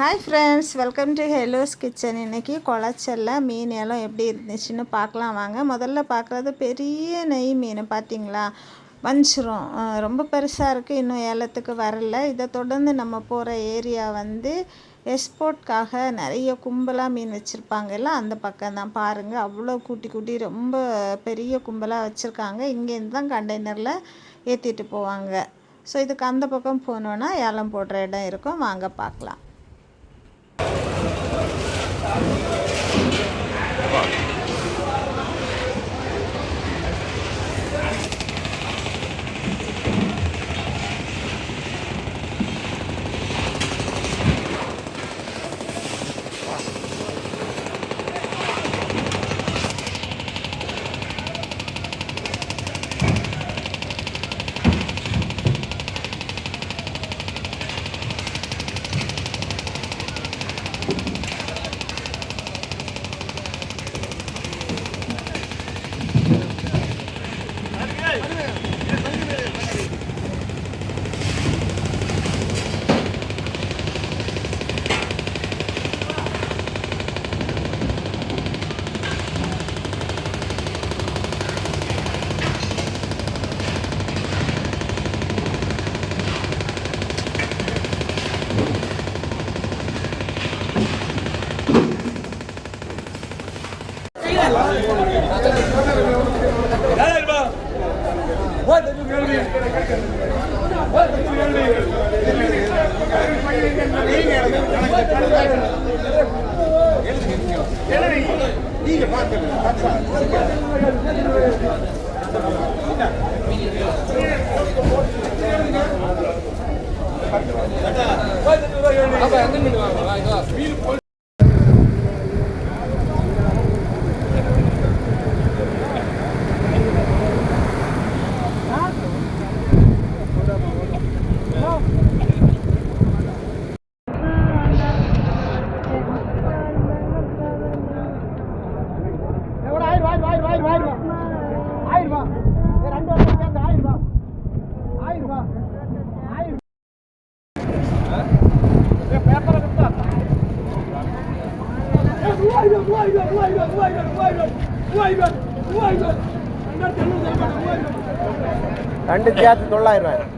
Hi friends welcome to hello's kitchen இன்றைக்கி குளச்சல்ல மீன் எல்லாம் எப்படி இருந்துச்சுன்னு பார்க்கலாம் வாங்க. முதல்ல பார்க்குறது பெரிய நெய் மீன் பார்த்தீங்களா வஞ்சிரும். ரொம்ப பெருசாக இருக்குது இன்னும் ஏலத்துக்கு வரல. இதை தொடர்ந்து நம்ம போகிற ஏரியா வந்து எக்ஸ்போர்ட்காக நிறைய கும்பலாக மீன் வச்சுருப்பாங்கல்ல அந்த பக்கம் தான். பாருங்கள் அவ்வளோ கூட்டி கூட்டி ரொம்ப பெரிய கும்பலாக வச்சுருக்காங்க. இங்கேருந்து தான் கண்டெய்னரில் ஏற்றிட்டு போவாங்க. ஸோ இதுக்கு அந்த பக்கம் போனோன்னா ஏலம் போடுற இடம் இருக்கும். வாங்க பார்க்கலாம். நீங்க பாத்துக்கலாம் ஆயிரம் ரூபாய் ஆயிரம் ரூபாய் ஆயிரம் ரூபாய் ஆயிரம் ரூபாய் இது ரெண்டு வருஷம் சேர்ந்து ஆயிரம் ரூபாய் ஆயிரம் ரூபாய் ஆயிரம் பேப்பரை கொடுத்தா மூவாயிரம் மூவாயிரம் மூவாயிரம் மூவாயிரம் மூவாயிரம் மூவாயிரம் மூவாயிரம் ரெண்டாயிரத்தி எழுநூறு மூவாயிரம் ரெண்டு சேர்த்து தொள்ளாயிரம் ரூபாய்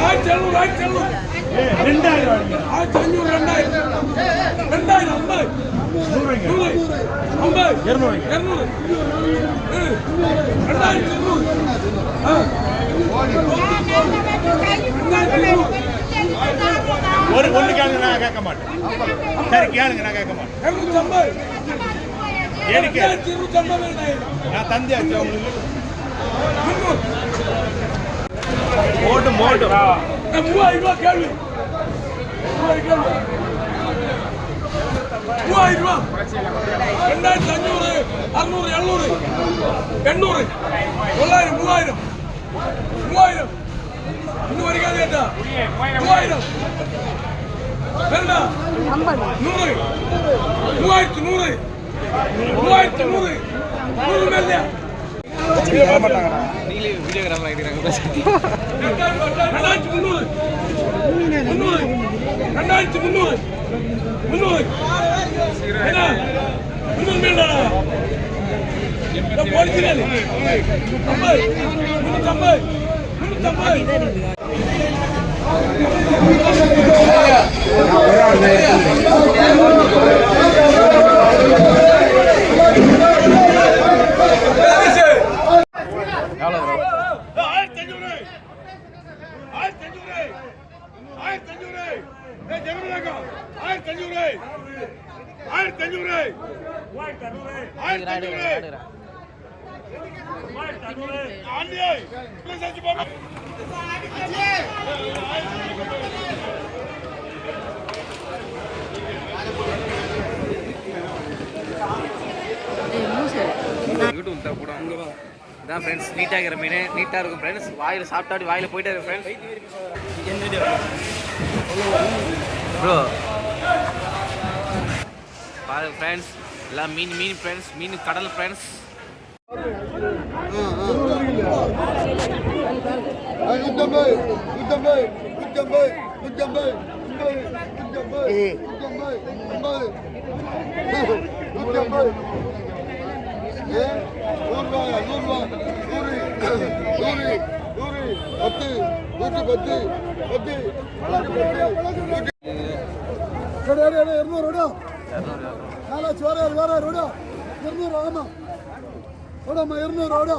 ஆயிரத்தி எழுநூறு ஆயிரத்தி எழுநூறு ரெண்டாயிரம் ஆயிரத்தி அஞ்சூறு ரெண்டாயிரம் ரெண்டாயிரம் ஐம்பது நூறு ஐம்பது இருநூறு. இருநூறு ரெண்டாயிரத்தி இருநூறு ரெண்டாயிரத்தி இருநூறு ஒரு ஒண்ணு கேளுங்க நான் கேட்க மாட்டேன். சரி கேளுங்க நான் கேட்க மாட்டேன். ரெண்டாயிரம் நான் தந்தியாச்சு போட்டும் போட்டும். நான் மூவாயிரம் ரூபாய் கேள்வி மூவாயிரம் கேள்வி மூவாயிரம் ரூபாய் ரெண்டாயிரத்தி அஞ்சூறு அறுநூறு எழுநூறு எண்ணூறு தொள்ளாயிரம் மூவாயிரம் மூவாயிரம் இன்னும் வரைக்கும் கேட்டா மூவாயிரம் வேண்டாம் நூறு மூவாயிரத்தி நூறு மூவாயிரத்தி நூறு நூறு மேலே ரெண்டாயிரத்தி முந்நூறு முந்நூறு ரெண்டாயிரத்தி முந்நூறு முந்நூறு என்ன முந்நூறு மேலா போலீஸ் ஐம்பது முந்நூற்றம்பது முந்நூற்றம்பது ஆயிரத்தி அஞ்சூறு ஆயிரத்தி அஞ்சூறு ஏய் ஆயிரத்தி அஞ்சூறு ஆயிரத்தி அஞ்சூறு ஆயிரத்தி அஞ்சூறு ஆண்டியை ப்ளீஸ் அஞ்சு போங்க இதான் ஃப்ரெண்ட்ஸ் நீட்டாக இருக்கிற மீன் நீட்டாக இருக்கும் ஃப்ரெண்ட்ஸ் வாயில் சாப்பிட்டாடி வாயில் போயிட்டே இருக்கு ஃப்ரெண்ட்ஸ் ப்ரோ பாருங்க ஃப்ரெண்ட்ஸ் எல்லாம் மீன் மீன் ஃப்ரெண்ட்ஸ் மீன் கடல் ஃப்ரெண்ட்ஸ் நூற்றம்பது நூறுரூவாயா நூறுரூவா நூறு நூறு நூறு பத்து நூற்றி பத்து பத்து நூற்றி பத்து நூற்றி இருநூறு விடா நாலாச்சு வேற வர விடா இருநூறு ஆமா விடாமா இருநூறு விடா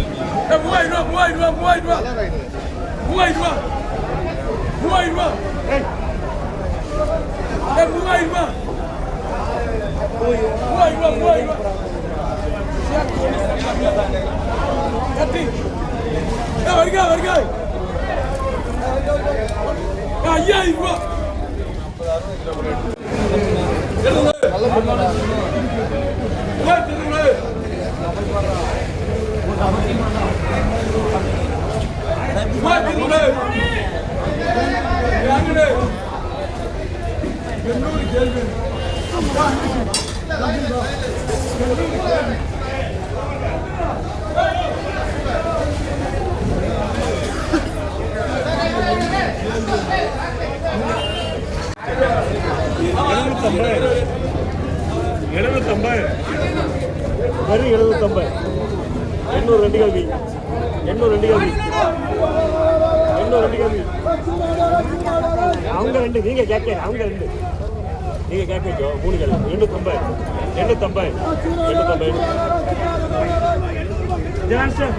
மூவாயிரம் ரூபா மூவாயிரம் ரூபா மூவாயிரம் ரூபா மூவாயிரம் ரூபா ஏய் மூவாயிரம் ரூபா மூவாயிரம் ரூபா மூவாயிரம் ரூபா கட்டி ஏய் வருகா வருகா ஏய் ஐயாயிரம் ரூபா மூவாயிரத்தி மூவாயிரத்தி இருநூறு வாங்குடு எண்ணூறு ரெண்டு கல்வி எண்ணூறு ரெண்டு கல்வி எண்ணூறு ரெண்டு கல்வி அவங்க ரெண்டு நீங்க கேட்க அவங்க ரெண்டு. நீங்க கேட்க மூணு கல்வி எண்ணூத்தம்பது. எண்ணூத்தம்பது. எண்ணூத்தம்பது. ஜான்சன்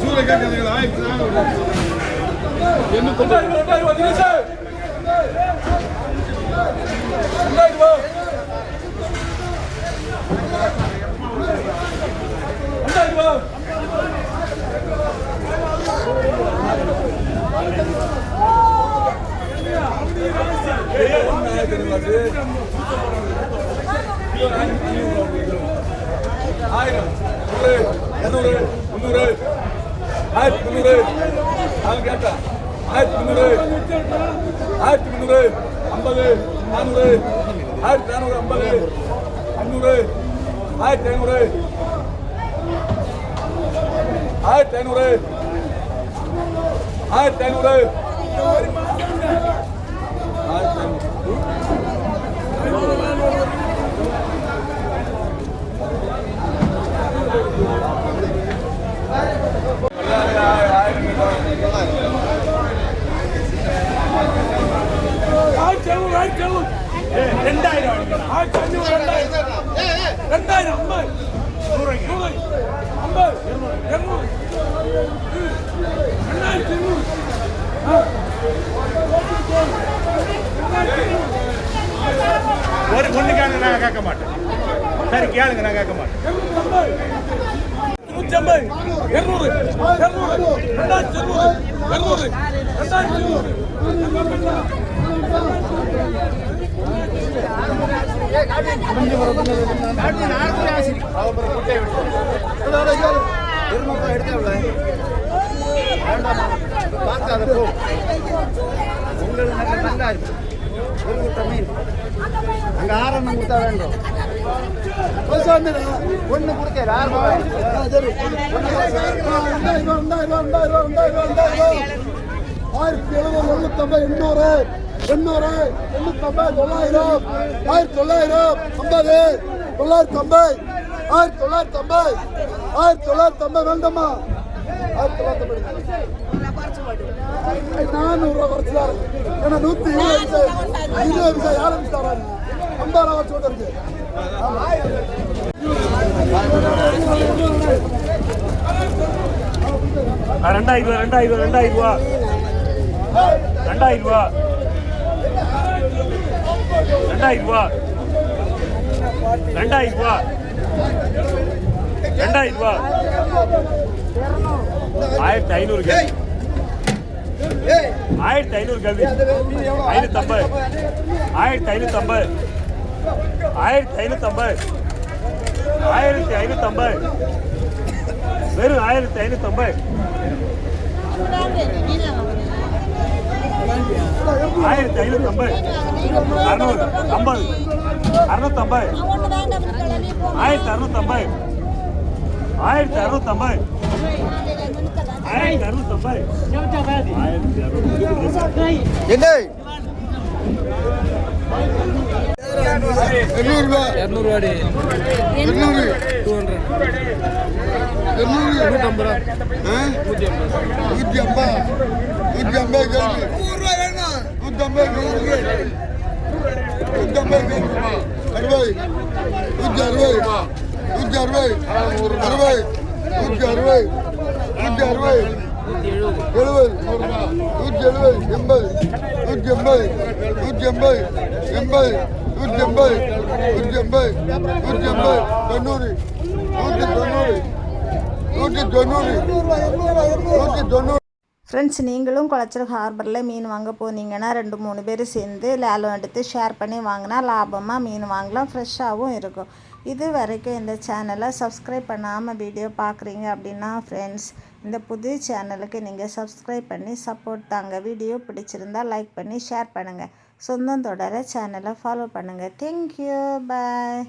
சூரிய கேட்டீங்களா ஆயிரத்தி நானூறு ரெண்டாயிரம் ரெண்டாயிரம் ரூபா தினேஷ் ரெண்டாயிரம் ரூபா ரெண்டாயிரம் ரூபா ஆயிரம் நூறு இரநூறு முந்நூறு ஆயிரத்தி முந்நூறு அவன் கேட்டா ஆயிரத்தி முந்நூறு ஆயிரத்தி முந்நூறு ஐம்பது நானூறு ஆயிரத்தி நானூறு ஐம்பது அஞ்சூறு ஆயிரத்தி ஐநூறு ஆயிரத்தி ஐநூறு ஆயிரத்தி ஐநூறு ஆயிரத்தி ஐநூறு ஆயிரத்தி ஐநூறு ஆயிரத்தி ஐநூறு ரெண்டாயிரம் ஆயிரத்தி ஐநூறு ரெண்டாயிரம் ரெண்டாயிரம் ஐம்பது நூறு ஐம்பது இருநூறு ரெண்டாயிரத்தி ஐநூறு ஒரு ஒண்ணுக்காக நான் கேட்க மாட்டேன் சரி கேளுங்க நான் கேட்க மாட்டேன் நூற்றி ஐம்பது இருநூறு இருநூறு ரெண்டாயிரத்தி இருநூறு இருநூறு ரெண்டாயிரத்தி இருநூறு உங்களுக்கு நல்ல நல்லா இருக்கு ஒரு கூட்டமே அங்கே ஆரம்பம் கொடுத்தா வேண்டும். ஒன்று கொடுக்கல. ஆறு ஆயிரத்தி எழுநூறு எழுநூத்தம்பது எண்ணூறு எண்ணூறு எண்ணூத்தம்பது தொள்ளாயிரம். ஆயிரத்தி தொள்ளாயிரம் ஐம்பது. தொள்ளாயிரத்தி ஐம்பது. ஆயிரத்தி தொள்ளாயிரத்தி ஐம்பது. ஆயிரத்தி தொள்ளாயிரத்தி ஐம்பது வேண்டாமா? நானூறுரூவா குறைச்சிடாரு ஏன்னா நூற்றி இருபது நிமிஷம் இருபது நிமிஷம் யாரும் நிமிஷம் தராரு ஐம்பது ரூபா வச்சு இருக்கு ஆ, ரெண்டாயிரம் ரூபா ரெண்டாயிரம் ரூபா ரெண்டாயிரம் ரூபா ரெண்டாயிரம் ரூபா. ரெண்டாயிரம் ரூபா. ரெண்டாயிரம் ரூபா. ரெண்டாயிரம் ரூபா. ஆயிரத்தி ஐநூறு கேள்வி. ஆயிரத்தி ஐநூறு கேள்வி. ஐநூத்தம்பது ஆயிரத்தி ஐநூத்தம்பது ஆயிரத்தி ஐநூத்தம்பது ஆயிரத்தி ஐநூத்தம்பது வெறும் ஆயிரத்தி ஐநூத்தம்பது ஆயிரத்தி ஐநூத்தம்பது அறுநூறு. ஐம்பது. அறுநூத்தம்பது ஆயிரத்தி அறுநூத்தம்பது ஆயிரத்தி அறுநூத்தி ஐம்பது. அறுநூத்தம்பது ஆயிரத்தி அறுநூத்தம்பது என்ன எண்ணூறுபா நூற்றி ஐம்பது? நூற்றி ஐம்பது நூற்றி ஐம்பது நூற்றி ஐம்பது அறுபது. நூற்றி அறுபது. நூற்றி அறுபது. அறுபது. நூற்றி அறுபது நூற்றி அறுபது. எழுபது நூற்றி எழுபது எண்பது. நூற்றி எண்பது நூற்றி எண்பது எண்பது நூற்றி எண்பது நூற்றி எண்பது நூற்றி எண்பது தொண்ணூறு. நூற்றி தொண்ணூறு நூற்றி தொண்ணூறு நூற்றி தொண்ணூறு. ஃப்ரெண்ட்ஸ் நீங்களும் குளச்சல் ஹார்பரில் மீன் வாங்க போனீங்கன்னா ரெண்டு மூணு பேர் சேர்ந்து லேலம் எடுத்து ஷேர் பண்ணி வாங்கினா லாபமாக மீன் வாங்கலாம் ஃப்ரெஷ்ஷாகவும் இருக்கும். இது வரைக்கும் இந்த சேனலை சப்ஸ்கிரைப் பண்ணாமல் வீடியோ பார்க்குறீங்க அப்படின்னா ஃப்ரெண்ட்ஸ் இந்த புது சேனலுக்கு நீங்கள் சப்ஸ்கிரைப் பண்ணி சப்போர்ட் தாங்க. வீடியோ பிடிச்சிருந்தா லைக் பண்ணி ஷேர் பண்ணுங்கள் சொந்தம் தொடர சேனலை ஃபாலோ பண்ணுங்கள் தேங்க்யூ பாய்